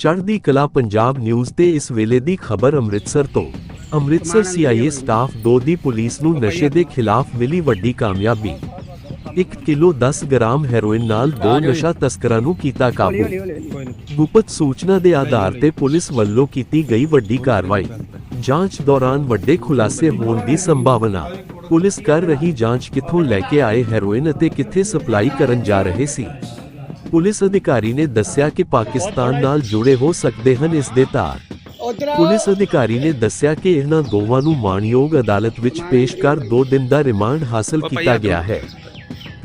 ਚੜ੍ਹਦੀ ਕਲਾ ਪੰਜਾਬ ਨਿਊਜ਼ ਤੇ ਇਸ ਵੇਲੇ ਦੀ ਖਬਰ ਅੰਮ੍ਰਿਤਸਰ ਤੋਂ। ਅੰਮ੍ਰਿਤਸਰ ਸੀਆਈਏ ਸਟਾਫ 2 ਦੀ ਪੁਲਿਸ ਨੂੰ ਨਸ਼ੇ ਦੇ ਖਿਲਾਫ ਮਿਲੀ ਵੱਡੀ ਕਾਮਯਾਬੀ। 1 ਕਿਲੋ 10 ਗ੍ਰਾਮ ਹੈਰੋਇਨ ਨਾਲ ਦੋ ਨਸ਼ਾ ਤਸਕਰਾਂ ਨੂੰ ਕੀਤਾ ਕਾਬੂ। ਗੁਪਤ ਸੂਚਨਾ ਦੇ ਆਧਾਰ ਤੇ ਪੁਲਿਸ ਵੱਲੋਂ ਕੀਤੀ ਗਈ ਵੱਡੀ ਕਾਰਵਾਈ। ਜਾਂਚ ਦੌਰਾਨ ਵੱਡੇ ਖੁਲਾਸੇ ਹੋਣ ਦੀ ਸੰਭਾਵਨਾ। ਪੁਲਿਸ ਕਰ ਰਹੀ ਜਾਂਚ ਕਿੱਥੋਂ ਲੈ ਕੇ ਆਏ ਹੈਰੋਇਨ ਅਤੇ ਕਿੱਥੇ ਸਪਲਾਈ ਕਰਨ ਜਾ ਰਹੇ ਸੀ। ਪੁਲਿਸ ਅਧਿਕਾਰੀ ਨੇ ਦੱਸਿਆ ਕਿ ਪਾਕਿਸਤਾਨ ਨਾਲ ਜੁੜੇ ਹੋ ਸਕਦੇ ਹਨ ਇਸ ਦੇ ਤਾਰ। ਪੁਲਿਸ ਅਧਿਕਾਰੀ ਨੇ ਦੱਸਿਆ ਕਿ ਇਹਨਾਂ ਦੋਵਾਂ ਨੂੰ ਮਾਣਯੋਗ ਅਦਾਲਤ ਵਿੱਚ ਪੇਸ਼ ਕਰ 2 ਦਿਨ ਦਾ ਰਿਮਾਂਡ ਹਾਸਲ ਕੀਤਾ ਗਿਆ ਹੈ।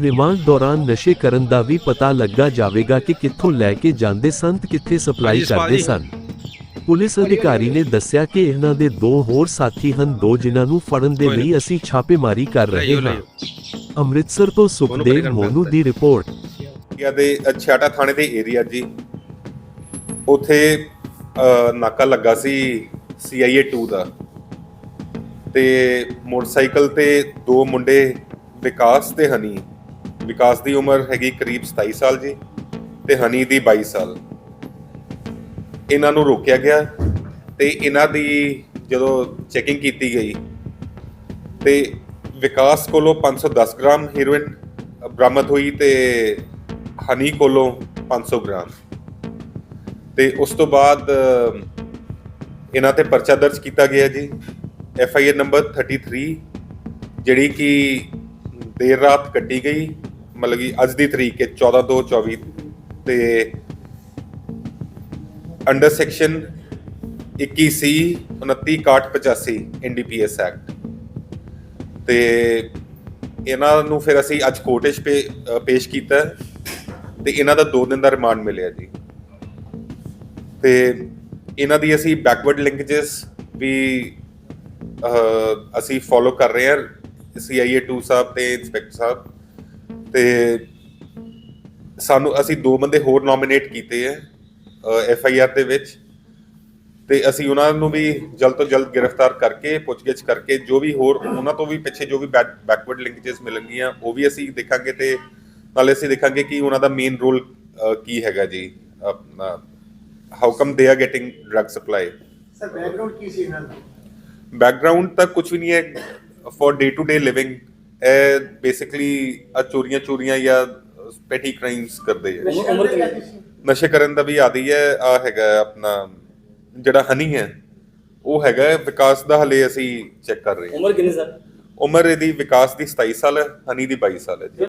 ਰਿਮਾਂਡ ਦੌਰਾਨ ਨਸ਼ੇ ਕਰਨ ਦਾ ਵੀ ਪਤਾ ਲੱਗਾ ਜਾਵੇਗਾ ਕਿ ਕਿੱਥੋਂ ਲੈ ਕੇ ਜਾਂਦੇ ਸਨ ਤੇ ਕਿੱਥੇ ਸਪਲਾਈ ਕਰਦੇ ਸਨ। ਪੁਲਿਸ ਅਧਿਕਾਰੀ ਨੇ ਦੱਸਿਆ ਕਿ ਇਹਨਾਂ ਦੇ ਦੋ ਹੋਰ ਸਾਥੀ ਹਨ ਦੋ ਜਿਨ੍ਹਾਂ ਨੂੰ ਫੜਨ ਦੇ। ਲਈ ਅਸੀਂ ਛਾਪੇਮਾਰੀ ਕਰ ਰਹੇ ਹਾਂ। ਅੰਮ੍ਰਿਤਸਰ ਤੋਂ ਸੁਖਦੇਵ ਮੋਨੂ ਦੀ ਰਿਪੋਰਟ। ਏਰੀਆ ਦੇ ਛਿਆਟਾ ਥਾਣੇ ਦੇ ਏਰੀਆ ਜੀ। ਉਥੇ ਨਾਕਾ ਲੱਗਾ ਸੀ CIA 2 ਦਾ। ਤੇ ਮੋਟਰਸਾਈਕਲ ਤੇ ਦੋ ਮੁੰਡੇ ਵਿਕਾਸ ਤੇ ਹਨੀ। ਵਿਕਾਸ ਦੀ ਉਮਰ ਹੈਗੀ ਕਰੀਬ 27 ਸਾਲ ਜੀ ਤੇ ਹਨੀ ਦੀ 22 ਸਾਲ। ਇਹਨਾਂ ਨੂੰ ਰੋਕਿਆ ਗਿਆ ਤੇ ਇਹਨਾਂ ਦੀ ਜਦੋਂ ਚੈਕਿੰਗ ਕੀਤੀ ਗਈ ਤੇ ਵਿਕਾਸ ਕੋਲੋਂ 510 ਗ੍ਰਾਮ ਹੀਰੋਇਨ ਬਰਾਮਦ ਹੋਈ ਤੇ ਹਨੀ ਕੋਲੋਂ 500 ਗ੍ਰਾਮ। ਤੇ ਉਸ ਤੋਂ ਬਾਅਦ ਇਹਨਾਂ ਤੇ ਪਰਚਾ ਦਰਜ ਕੀਤਾ ਗਿਆ ਜੀ। ਐਫ ਆਈ ਆਰ ਨੰਬਰ 33 ਜਿਹੜੀ ਕਿ ਦੇਰ ਰਾਤ ਕੱਢੀ ਗਈ, ਮਤਲਬ ਕਿ ਅੱਜ ਦੀ ਤਰੀਕ ਹੈ 14 2 24 ਤੇ under section 21 C 29 85 NDPS act ਤੇ ਇਹਨਾਂ ਨੂੰ ਫਿਰ ਅਸੀਂ ਅੱਜ ਕੋਰਟ 'ਚ ਪੇ- ਪੇਸ਼ ਕੀਤਾ। ਤੇ ਇਹਨਾਂ ਦਾ 2 ਦਿਨ ਦਾ ਰਿਮਾਂਡ ਮਿਲਿਆ ਜੀ। ਤੇ ਇਹਨਾਂ ਦੀ ਅਸੀਂ ਬੈਕਵਰਡ ਲਿੰਕੇजेस ਵੀ ਅਸੀਂ ਫੋਲੋ ਕਰ ਰਹੇ ਹਾਂ ਸੀਆਈਏ 2 ਸਾਹਿਬ ਤੇ ਇੰਸਪੈਕਟਰ ਸਾਹਿਬ। ਤੇ ਸਾਨੂੰ, ਅਸੀਂ ਦੋ ਬੰਦੇ ਹੋਰ ਨੋਮੀਨੇਟ ਕੀਤੇ ਐ ਐਫ ਆਈ ਆਰ ਦੇ ਵਿੱਚ। ਤੇ ਅਸੀਂ ਉਹਨਾਂ ਨੂੰ ਵੀ ਜਲਦ ਤੋਂ ਜਲਦ ਗ੍ਰਿਫਤਾਰ ਕਰਕੇ, ਪੁੱਛਗਿੱਛ ਕਰਕੇ ਜੋ ਵੀ ਹੋਰ, ਉਹਨਾਂ ਤੋਂ ਵੀ ਪਿੱਛੇ ਜੋ ਵੀ ਬੈਕਵਰਡ ਲਿੰਕੇजेस ਮਿਲਣਗੀਆਂ, ਉਹ ਵੀ ਅਸੀਂ ਦੇਖਾਂਗੇ ਤੇ ਨਾਲੇ ਅਸੀਂ ਦੇਖਾਂਗੇ ਕਿ ਉਹਨਾਂ ਦਾ ਮੇਨ ਰੋਲ ਕੀ ਹੈਗਾ ਜੀ? How come they are getting drug supply sir background ਕੀ ਸੀ ਇਹਨਾਂ ਦਾ? ਬੈਕਗ੍ਰਾਉਂਡ ਤਾਂ ਕੁਝ ਵੀ ਨਹੀਂ ਹੈ for day to day living ਇਹ ਬੇਸਿਕਲੀ ਆ ਚੋਰੀਆਂ ਚੋਰੀਆਂ ਜਾਂ ਪੈਟੀ ਕ੍ਰਾਈਮਸ ਕਰਦੇ ਸੀ? ਨਸ਼ੇ ਕਰਨ ਦਾ ਵੀ ਆਦੀ ਹੈ ਆ ਹੈਗਾ ਆਪਣਾ ਜਿਹੜਾ ਹਨੀ ਹੈ ਉਹ ਹੈਗਾ ਵਿਕਾਸ ਦਾ ਹਲੇ ਅਸੀਂ ਚੈੱਕ ਕਰ ਰਹੇ ਹਾਂ। ਉਮਰ ਕਿੰਨੀ ਸਰ? ਉਮਰ ਇਹਦੀ ਵਿਕਾਸ ਦੀ 27 ਸਾਲ ਹੈ ਹਨੀ ਦੀ 22 ਸਾਲ ਹੈ ਜੀ।